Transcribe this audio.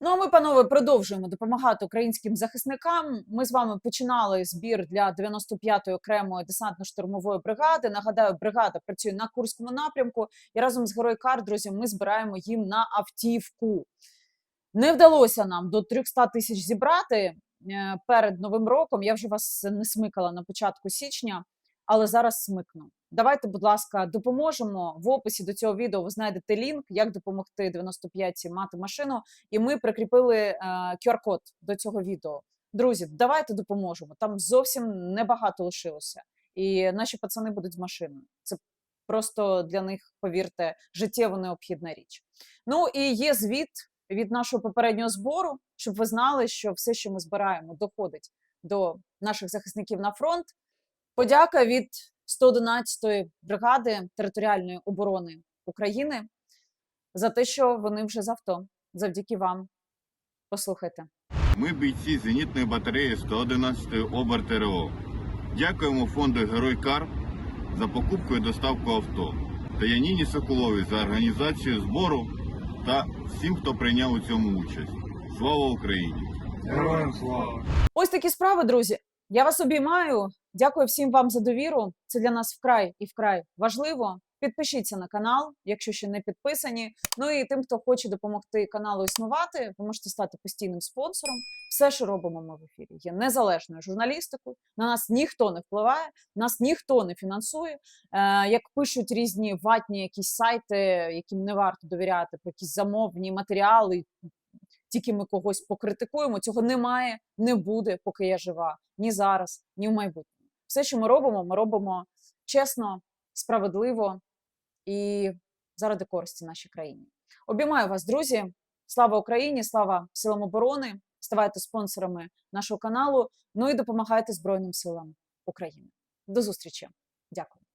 Ну а ми, панове, продовжуємо допомагати українським захисникам. Ми з вами починали збір для 95-ї окремої десантно-штурмової бригади. Нагадаю, бригада працює на Курському напрямку, і разом з Герой друзі, ми збираємо їм на автівку. Не вдалося нам до 300 тисяч зібрати е, перед новим роком. Я вже вас не смикала на початку січня, але зараз смикну. Давайте, будь ласка, допоможемо. В описі до цього відео ви знайдете лінк, як допомогти 95-й мати машину. І ми прикріпили е, QR-код до цього відео. Друзі, давайте допоможемо. Там зовсім небагато лишилося, і наші пацани будуть з машиною. Це просто для них, повірте, життєво необхідна річ. Ну і є звіт від нашого попереднього збору, щоб ви знали, що все, що ми збираємо, доходить до наших захисників на фронт. Подяка від 111-ї бригади територіальної оборони України за те, що вони вже з авто. Завдяки вам. Послухайте. Ми бійці зенітної батареї 111-ї ОБР ТРО. Дякуємо фонду Герой Кар за покупку і доставку авто та Яніні Соколовій за організацію збору та всім, хто прийняв у цьому участь. Слава Україні! Героям слава! Ось такі справи, друзі. Я вас обіймаю. Дякую всім вам за довіру. Це для нас вкрай і вкрай важливо. Підпишіться на канал, якщо ще не підписані. Ну і тим, хто хоче допомогти каналу існувати, ви можете стати постійним спонсором. Все, що робимо ми в ефірі, є незалежною журналістикою. На нас ніхто не впливає, нас ніхто не фінансує. Е, як пишуть різні ватні якісь сайти, яким не варто довіряти, про якісь замовні матеріали, тільки ми когось покритикуємо. Цього немає, не буде, поки я жива, ні зараз, ні в майбутньому. Все, що ми робимо, ми робимо чесно, справедливо і заради користі нашій країні. Обіймаю вас, друзі. Слава Україні! Слава силам оборони! Ставайте спонсорами нашого каналу. Ну і допомагайте Збройним силам України. До зустрічі! Дякую.